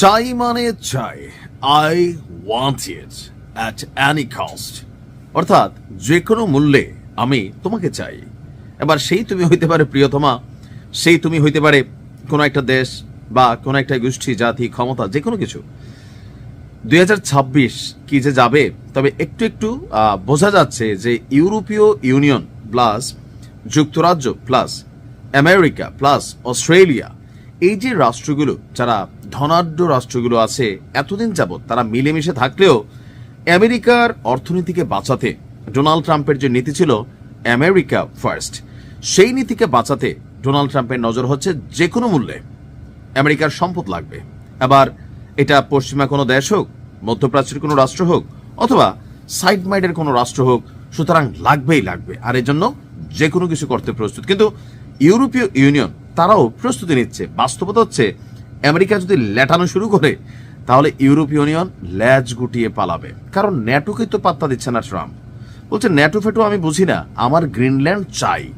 চাই মানে চাই I want it at any cost অর্থাৎ যে কোনো মূল্যে আমি তোমাকে চাই। এবার সেই তুমি হইতে পারে প্রিয়তমা, সেই তুমি হইতে পারে কোনো একটা দেশ বা কোনো একটা গোষ্ঠী, জাতি, ক্ষমতা যে কোনো কিছু। দুই ছাব্বিশ কি যে যাবে, তবে একটু একটু বোঝা যাচ্ছে যে ইউরোপীয় ইউনিয়ন প্লাস যুক্তরাজ্য প্লাস আমেরিকা প্লাস অস্ট্রেলিয়া, এই যে রাষ্ট্রগুলো যারা ধনাঢ্য রাষ্ট্রগুলো আছে, এতদিন যাবৎ তারা মিলেমিশে থাকলেও আমেরিকার অর্থনীতিকে বাঁচাতে, ডোনাল্ড ট্রাম্পের যে নীতি ছিল, আমেরিকা ফার্স্ট সেই নীতিকে বাঁচাতে ডোনাল্ড ট্রাম্পের নজর হচ্ছে যে কোনো মূল্যে। আমেরিকার সম্পদ লাগবে। আবার এটা পশ্চিমা কোনো দেশ হোক, মধ্যপ্রাচ্যের কোনো রাষ্ট্র হোক, অথবা সাইড মাইডের কোনো রাষ্ট্র হোক, সুতরাং লাগবেই লাগবে। আর এর জন্য যে কোনো কিছু করতে প্রস্তুত। কিন্তু ইউরোপীয় ইউনিয়ন তারাও প্রস্তুতি নিচ্ছে। বাস্তবতা হচ্ছে আমেরিকা যদি লেটানো শুরু করে, তাহলে ইউরোপ ইউনিয়ন ল্যাজ গুটিয়ে পালাবে। কারণ ন্যাটোকে তো পাত্তা দিচ্ছে না ট্রাম্প। বলছে, ন্যাটো ফেটো আমি বুঝি না, আমার গ্রিনল্যান্ড চাই।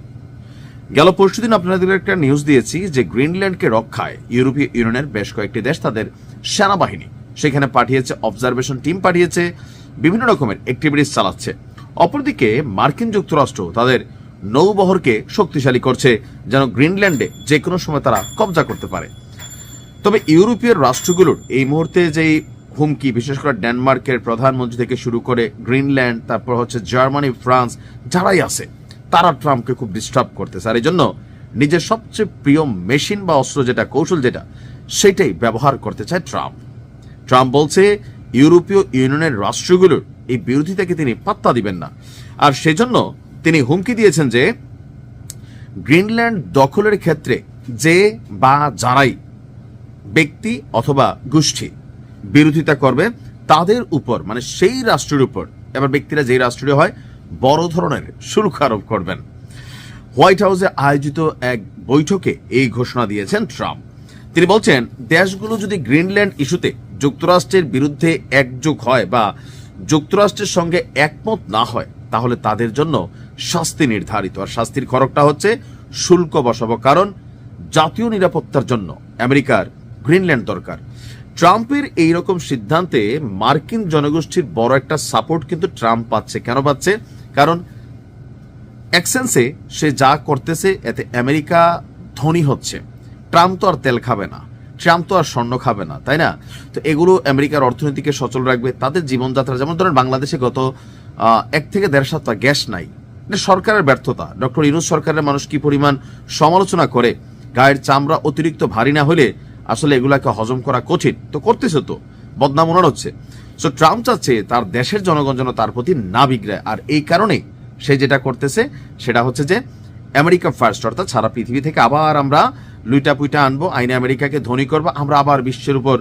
গেল পরশুদিন আপনাদের একটা নিউজ দিয়েছি যে গ্রিনল্যান্ডকে রক্ষায় ইউরোপীয় ইউনিয়নের বেশ কয়েকটি দেশ তাদের সেনাবাহিনী, সেখানে পাঠিয়েছে অবজারভেশন টিম পাঠিয়েছে, বিভিন্ন রকমের অ্যাক্টিভিটিস চালাচ্ছে। অপরদিকে মার্কিন যুক্তরাষ্ট্র তাদের নৌবহরকে শক্তিশালী করছে, যেন গ্রিনল্যান্ডে যে কোনো সময় তারা কবজা করতে পারে। তবে ইউরোপীয় রাষ্ট্রগুলোর এই মুহূর্তে যেই হুমকি, বিশেষ করে ডেনমার্কের প্রধানমন্ত্রী থেকে শুরু করে গ্রিনল্যান্ড, তারপর হচ্ছে জার্মানি, ফ্রান্স, যারাই আছে, তারা ট্রাম্পকে খুব ডিস্টার্ব করতেছে। আর এই জন্য নিজের সবচেয়ে প্রিয় মেশিন বা অস্ত্র যেটা, কৌশল যেটা, সেটাই ব্যবহার করতে চায় ট্রাম্প। ট্রাম্প বলছে, ইউরোপীয় ইউনিয়নের রাষ্ট্রগুলোর এই বিরোধিতাকে তিনি পাত্তা দিবেন না। আর সেজন্য তিনি হুমকি দিয়েছেন যে, গ্রিনল্যান্ড দখলের ক্ষেত্রে যে বা যারাই ব্যক্তি অথবা গোষ্ঠী বিরোধিতা করবে তাদের উপর মানে সেই রাষ্ট্রের উপর। এবার ব্যক্তিরা যেই রাষ্ট্রীয় হয়, বড় ধরনের শুল্ক আরোপ করবেন। হোয়াইট হাউসে আয়োজিত এক বৈঠকে এই ঘোষণা দিয়েছেন ট্রাম্প। তিনি বলছেন, দেশগুলো যদি গ্রিনল্যান্ড ইস্যুতে যুক্তরাষ্ট্রের বিরুদ্ধে একযোগ হয় বা যুক্তরাষ্ট্রের সঙ্গে একমত না হয়, তাহলে তাদের জন্য শাস্তি নির্ধারিত। আর শাস্তির খরকটা হচ্ছে শুল্ক বসাবো। কারণ জাতীয় নিরাপত্তার জন্য আমেরিকার গ্রিনল্যান্ড দরকার। ট্রাম্পের এই রকম সিদ্ধান্তে মার্কিন জনগোষ্ঠীর বড় একটা সাপোর্ট কিন্তু ট্রাম্প পাচ্ছে। কেন পাচ্ছে? কারণ এক্সেন্সে সে যা করতেছে, এতে আমেরিকা ধনী হচ্ছে। ট্রাম্প তো আর তেল খাবে না। ট্রাম্প তো আর স্বর্ণ খাবে না, তাই না? তো এগুলো আমেরিকার অর্থনীতিকে সচল রাখবে। তাদের জীবনযাত্রা, যেমন ধরেন বাংলাদেশে গত এক থেকে দেড় সপ্তাহ গ্যাস নাই। সরকারের ব্যর্থতা। ডক্টর ইনুস সরকারের মানুষ কি পরিমাণ সমালোচনা করে? গায়ের চামড়া অতিরিক্ত ভারী না হলে আসলে এগুলাকে হজম করা কঠিন। তো করতেছে তো, বদনাম ওনার হচ্ছে। সো ট্রাম্প চাচ্ছে তার দেশের জনগণ যেন তার প্রতি না বিগ্রায় আর এই কারণেই সে যেটা করতেছে, সেটা হচ্ছে যে আমেরিকা ফার্স্ট অর্থাৎ সারা পৃথিবী থেকে আবার আমরা লুইটা পুইটা আনব, আইনে আমেরিকাকে ধনী করব, আমরা আবার বিশ্বের উপর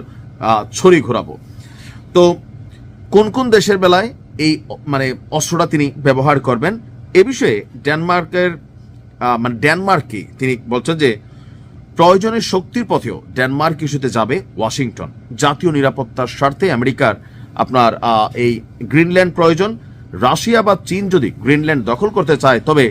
ছড়ি ঘোরাবো। তো, কোন কোন দেশের বেলায় এই মানে অস্ত্রটা তিনি ব্যবহার করবেন, এ বিষয়ে ডেনমার্কের মানে ডেনমার্কে তিনি বলছেন যে প্রয়োজনের শক্তির পথেও ডেনমার্ক ইস্যুতে যাবে ওয়াশিংটন। জাতীয় নিরাপত্তার স্বার্থে আমেরিকার আপনার এই গ্রিনল্যান্ড প্রয়োজন। রাশিয়া বা চীন যদি গ্রিনল্যান্ড দখল করতে চায়, তবে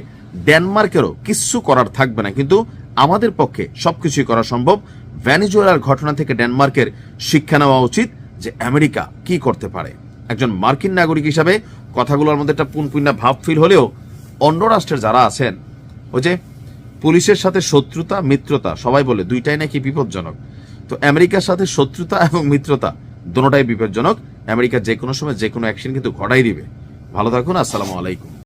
ডেনমার্কেরও কিচ্ছু করার থাকবে না। কিন্তু আমাদের পক্ষে সবকিছুই করা সম্ভব। ভ্যানিজুয়েলার ঘটনা থেকে ডেনমার্কের শিক্ষা নেওয়া উচিত যে আমেরিকা কি করতে পারে। একজন মার্কিন নাগরিক হিসাবে কথাগুলোর মধ্যে একটা পুনপুন্না ভাব ফিল হলেও অন্য রাষ্ট্রের যারা আছেন, ওই যে পুলিশের সাথে শত্রুতা, মিত্রতা, সবাই বলে, দুইটাই নাকি বিপজ্জনক। তো আমেরিকার সাথে শত্রুতা এবং মিত্রতা দুটাই বিপজ্জনক। আমেরিকা যে কোনো সময় যে কোনো অ্যাকশন কিন্তু ঘটাই দিবে। ভালো থাকুন, আসসালামু আলাইকুম।